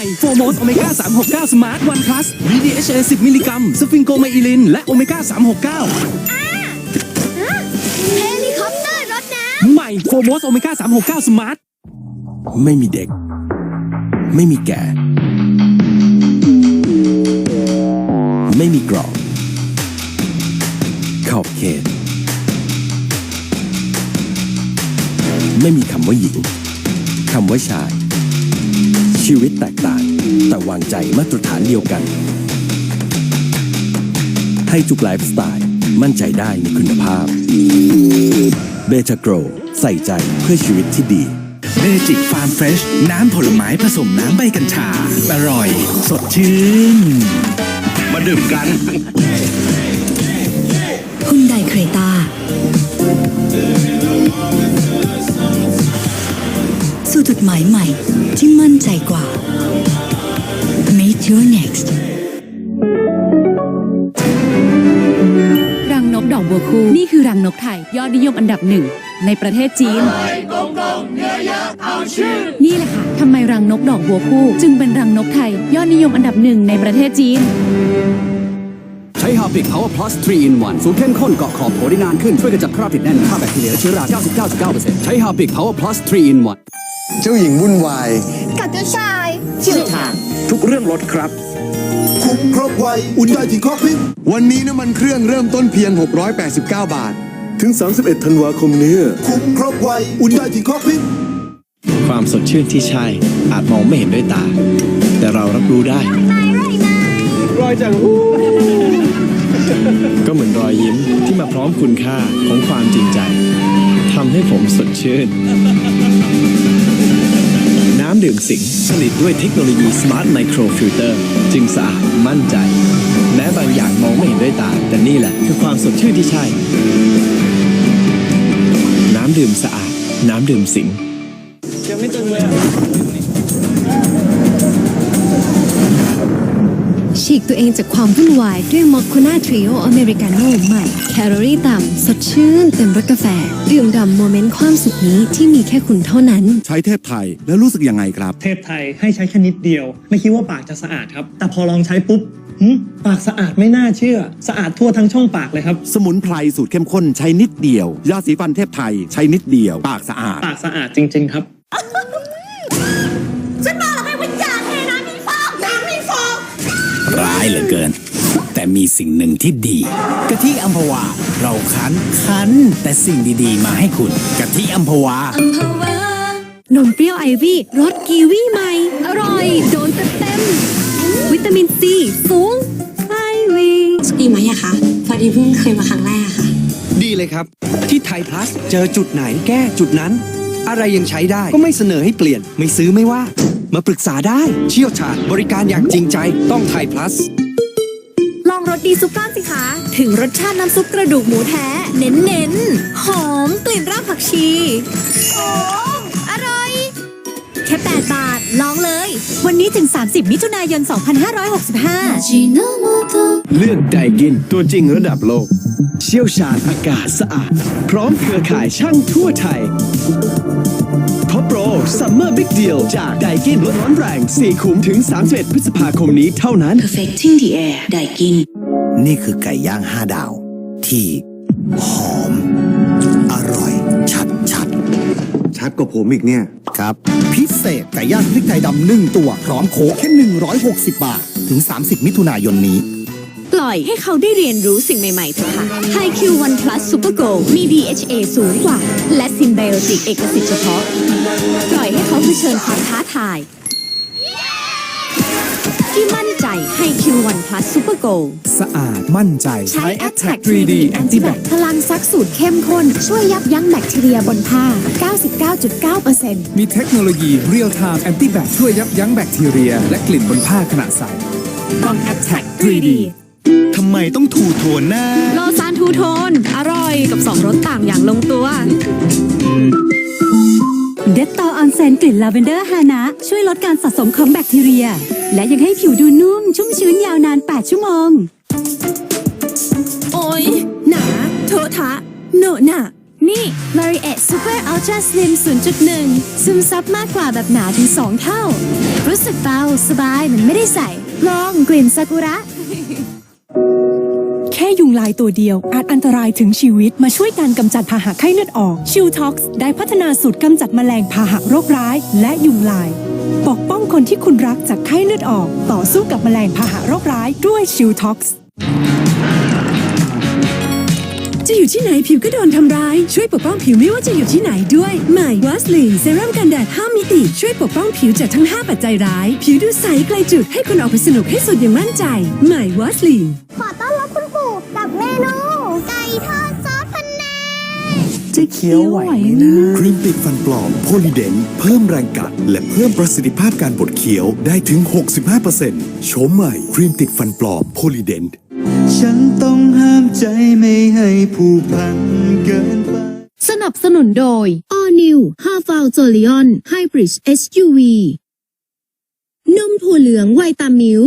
สโอเมก้า369สมาร์ทวันพลัส VDHA 10 มิลลิกรัมสฟิงโกไมอิลิน และโอเมก้า 369เฮลิคอปเตอร์รถน้ใหม่โฟมอสโอเมก้า369สมาร์ทไม่มีเด็ก ไม่มีแก่ ไม่มีกรอบขอบเขต ไม่มีคำว่าหญิงคำว่าชาย ชีวิตแตกต่าง แต่วางใจมาตรฐานเดียวกัน ให้ทุกไลฟ์สไตล์มั่นใจได้ในคุณภาพเบทาโกรใส่ใจเพื่อชีวิตที่ดีเมจิกฟาร์มเฟรชน้ำผลไม้ผสมน้ำใบกัญชา อร่อย สดชื่น มาดื่มกันำฮุนไดเครตา หมายใหม่ที่มั่นใจกว่า Meet your next รังนกดอกบัวคู่ นี่คือรังนกไทย ยอดนิยมอันดับหนึ่ง ในประเทศจีน นี่แหละค่ะทำไมรังนกดอกบัวคู่ จึงเป็นรังนกไทย ยอดนิยมอันดับหนึ่งในประเทศจีนใช้ฮาปิก Power Plus 3 in 1สูตรเข้มข้นเกาะขอบโถได้นานขึ้น ช่วยกระจัดคราบติดแน่นฆ่าแบคทีเรียเชื้อรา 99.9%ใช้ฮาปิก Power Plus 3 in 1 เจ้าหญิงวุ่นวาย กับเจ้าชายทุกเรื่องรถครับ คุ้มครบไว อุ่นได้ที่คอกพิษวันนี้น้ำมันเครื่องเริ่มต้นเพียง 689 บาท ถึง 31 ธันวาคมนี้ คุ้มครบไว อุ่นได้ที่คอกพิษความสดชื่นที่ใช่ อาจมองไม่เห็นด้วยตา แต่เรารับรู้ได้ รอยจากหูก็เหมือนรอยยิ้มที่มาพร้อมคุณค่าของความจริงใจทำให้ผมสดชื่นน้ำดื่มสิงผลิตด้วยเทคโนโลยี Smart Micro Filter จึงสะอาดมั่นใจ แม้บางอย่างมองไม่เห็นด้วยตา แต่นี่แหละคือความสดชื่นที่ใช่ น้ำดื่มสะอาด น้ำดื่มสิงยังไม่ตึงเลย ฉีกตัวเองจากความวุ่นวายด้วยมอคโคนาทริโออเมริกาโน่ใหม่ แคลอรี่ต่ำ สดชื่น เต็มรสกาแฟ ดื่มด่ำโมเมนต์ความสุขนี้ที่มีแค่คุณเท่านั้น ใช้เทพไทยแล้วรู้สึกยังไงครับ เทพไทยให้ใช้แค่นิดเดียว ไม่คิดว่าปากจะสะอาดครับ แต่พอลองใช้ปุ๊บหึปากสะอาดไม่น่าเชื่อ สะอาดทั่วทั้งช่องปากเลยครับ สมุนไพรสูตรเข้มข้นใช้นิดเดียวยาสีฟันเทพไทยใช้นิดเดียว ปากสะอาด ปากสะอาดจริง ๆ ครับ ฉันบอกแล้วไงว่าอย่า เหลือเกิน แต่มีสิ่งหนึ่งที่ดีกะทิอัมพวา เราคั้นคั้น แต่สิ่งดีๆ มาให้คุณกะทิอัมพวานมเปรี้ยวไอวี่รสกีวีใหม่ อร่อย โดนเต็มๆวิตามินซีสูงไอวีดีไหมอะคะพอดีเพิ่งเคยมาครั้งแรกอะค่ะ ดีเลยครับ ที่ไทยพลัสเจอจุดไหนแก้จุดนั้น อะไรยังใช้ได้ก็ไม่เสนอให้เปลี่ยน ไม่ซื้อไม่ว่า มาปรึกษาได้เชี่ยวชาญบริการอย่างจริงใจต้องไทยพลัสลอง รสดีซุปก้อนสิคะ ถึงรสชาติน้ำซุปกระดูกหมูแท้ เน้นๆหอมกลิ่นรากผักชี โอ้อร่อย แค่ 8 บาท ลองเลย วันนี้ถึง 30 มิถุนายน 2565เลือกไดกินตัวจริงระดับโลก เชี่ยวชาญอากาศสะอาด พร้อมเครือข่ายช่างทั่วไทยท็อปโปรซัมเมอร์บิ๊กเดียจากไดกินลดร้อนแรง4ขุมถึง 31 พฤษภาคมนี้เท่านั้น Perfecting the air ได้กิน นี่คือไก่ย่างห้าดาว ที่หอม อร่อยชัดชัดชัดกว่าผมอีกเนี่ยๆครับ พิเศษไก่ย่างพริกไทยดำหนึ่งตัว พร้อมโค้กแค่ 160 บาท ถึง 30 มิถุนายนนี้ ปล่อยให้เขาได้เรียนรู้สิ่งใหม่ ๆเถอะค่ะ High Q One Plus Super Go มี DHA สูงกว่า และ Symbiotic เอกสิทธิ์เฉพาะ ปล่อยให้เขาเผชิญความท้าทายที่มั่นใจ High Q One Plus Super Go สะอาดมั่นใจใช้ Attack 3D Antibac พลังซักสูตรเข้มข้น ช่วยยับยั้งแบคทีเรียบนผ้า 99.9%มีเทคโนโลยี Real Time Antibac ช่วยยับยั้งแบคทีเรีย และกลิ่นบนผ้าขณะใส่ต้อง Attack 3D ทำไมต้องถูโทนหน้าโลซานทูโทน อร่อยกับ2รสต่างอย่างลงตัว เด็ดตอออนเซนกลิ่นลาเวนเดอร์ฮานะ ช่วยลดการสะสมของแบคทีเรีย และยังให้ผิวดูนุ่ม ชุ่มชื้นยาวนาน 8 ชั่วโมง โอ้ยหนาเถอะทะเหนอะหนะนี่ l o r i e t Super Ultra Slim 0.1 ซึมซับมากกว่าแบบหนาถึง 2 เท่า รู้สึกเบาสบายเหมันไม่ได้ใส่ ลองกลิ่นซากุระแค่ ยุงลายตัวเดียว อาจอันตรายถึงชีวิตมาช่วยการกำจัดพาหะไข้เลือดออกชิลท็อกซ์ได้พัฒนาสูตรกำจัดแมลงพาหะโรคร้าย และยุงลาย ปกป้องคนที่คุณรักจากไข้เลือดออก ต่อสู้กับแมลงพาหะโรคร้ายด้วยชิลท็อกซ์จะอยู่ที่ไหนผิวก็โดนทำร้าย ช่วยปกป้องผิวไม่ว่าจะอยู่ที่ไหนด้วยใหม่วัสลีนเซรั่มกันแดด 5 มิติ ช่วยปกป้องผิวจากทั้ง 5 ปัจจัยร้าย ผิวดูใสไกลจุดให้คุณออกไปสนุกให้สุดอย่างมั่นใจใหม่วัสลีน จะเคี้ยวไหวไหมนะครีมติดฟันปลอมโพลีเดนเพิ่มแรงกัด และเพิ่มประสิทธิภาพการบดเคี้ยวได้ถึง 65%โฉมใหม่ครีมติดฟันปลอมโพลีเดนฉันต้องห้ามใจไม่ให้ผูกพันเกินไปสนับสนุนโดย All New h a f a l j o l i o n Hybrid SUV นมถั่วเหลืองไวตามิล